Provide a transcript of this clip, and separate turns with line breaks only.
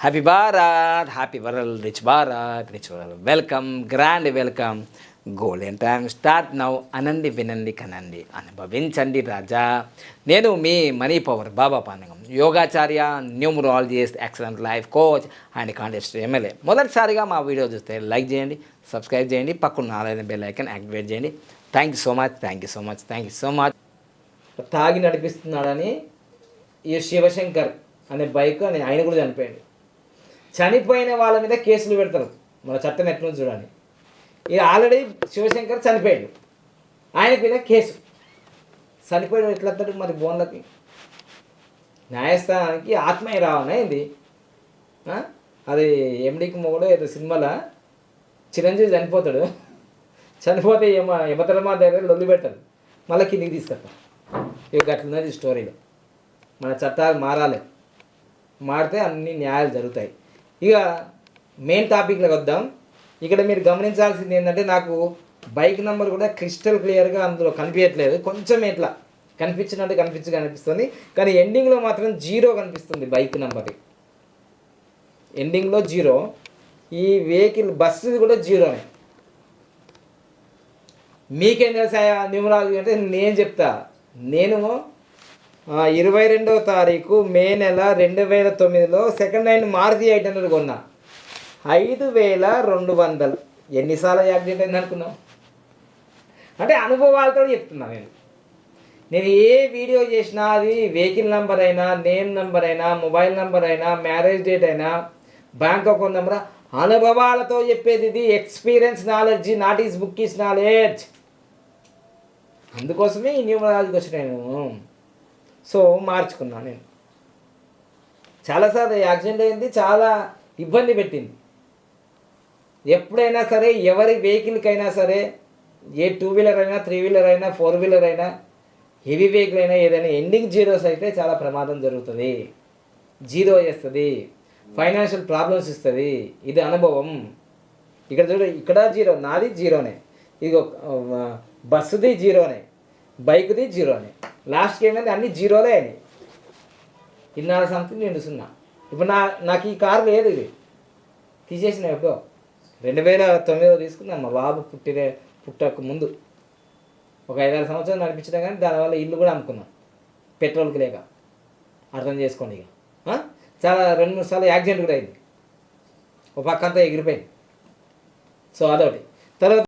Happy Bharat happy world rich Bharat rich world welcome grand welcome golden time start now అనండి వినండి కనండి అనుభవించండి రాజా నేను మీ మనీ పవర్ బాబా పాండగం యోగాచార్య numerologist excellent life coach and contest MLA మొదటిసారిగా మా వీడియో చూస్తే లైక్ చేయండి సబ్స్క్రైబ్ చేయండి పక్కన నాలుగైదు బెల్ ఐకన్ యాక్టివేట్ చేయండి thank you so much thank you so much thank you so much తాగి నడిపిస్తున్నాడని ఈ శివశంకర్ అనే బైక్ అని ఆయన కూడా చనిపోయాడు చనిపోయిన వాళ్ళ మీద కేసులు పెడతారు. మన చట్టం ఎట్లా చూడాలి ఇక ఆల్రెడీ శివశంకర్ చనిపోయాడు. ఆయన మీద కేసు. చనిపోయాడు ఎట్లా మరి బోన్లకి న్యాయస్థానానికి ఆత్మీయ రావనా అది ఎండికి మొగడో ఏదో సినిమాలో? చిరంజీవి చనిపోతాడు. చనిపోతే యమ యమతరమా దగ్గర లొల్లి పెట్టారు మళ్ళీ కిందికి తీసుకొస్తాం ఇక అట్లున్నది స్టోరీలో. మన చట్టాలు మారాలి. మారితే అన్ని న్యాయాలు జరుగుతాయి. ఇక మెయిన్ టాపిక్లోకి వద్దాం. ఇక్కడ మీరు గమనించాల్సింది ఏంటంటే నాకు బైక్ నెంబర్ కూడా క్రిస్టల్ క్లియర్గా అందులో కనిపించట్లేదు. కొంచెం ఇట్లా కనిపించినట్టు కనిపించి కనిపిస్తుంది కానీ ఎండింగ్లో మాత్రం జీరో కనిపిస్తుంది బైక్ నెంబర్ ఎండింగ్లో జీరో ఈ వెహికల్ బస్సు కూడా జీరోనే మీకేం తెలుసా న్యూమరాలజీ అంటే నేను చెప్తా. నేను ఇరవై రెండవ తారీఖు మే నెల రెండు వేల తొమ్మిదిలో second hand Maruti eight hundred కొన్నా. ఐదు వేల రెండు వందలు. ఎన్నిసార్లు యాక్సిడెంట్ అయింది అనుకున్నావు? అంటే అనుభవాలతో చెప్తున్నా నేను. నేను ఏ వీడియో చేసినా అది వెహికల్ నెంబర్ అయినా నేమ్ నెంబర్ అయినా మొబైల్ నెంబర్ అయినా మ్యారేజ్ డేట్ అయినా బ్యాంక్ అకౌంట్ నెంబర్ అనుభవాలతో చెప్పేది ఇది. Experience knowledge not is book is knowledge. అందుకోసమే ఈ న్యూమరాలజీకి వచ్చిన నేను. సో మార్చుకున్నాను నేను. చాలాసార్లు యాక్సిడెంట్ అయింది చాలా ఇబ్బంది పెట్టింది. ఎప్పుడైనా సరే ఎవరి వెహికల్కైనా సరే ఏ టూ వీలర్ అయినా త్రీ వీలర్ అయినా ఫోర్ వీలర్ అయినా హెవీ వెహికల్ అయినా ఏదైనా ఎండింగ్ జీరోస్ అయితే చాలా ప్రమాదం జరుగుతుంది. జీరో చేస్తుంది ఫైనాన్షియల్ ప్రాబ్లమ్స్ ఇస్తుంది. ఇది అనుభవం. ఇక్కడ చూడు ఇక్కడ జీరో నాది జీరోనే. ఇది బస్సుది జీరోనే. బైక్ది జీరోనే. లాస్ట్కి ఏమైంది అన్ని జీరోలే అయినాయి. ఇన్నాళ్ళ సంథింగ్ నేను సున్నా. ఇప్పుడు నా నాకు ఈ కారు లేదు ఇది. తీసేసిన ఎప్పుడో. రెండు వేల తొమ్మిదిలో తీసుకున్నాను మా బాబు పుట్టిన పుట్టక ముందు. ఒక ఐదారు సంవత్సరాలు నడిపించినా కానీ దానివల్ల ఇల్లు కూడా అమ్ముకున్నాం. పెట్రోల్కి లేక. అర్థం చేసుకోండి ఇక. చాలా రెండు మూడు సార్లు యాక్సిడెంట్ కూడా అయింది. ఒక పక్క అంతా ఎగిరిపోయింది. సో అదొకటి. తర్వాత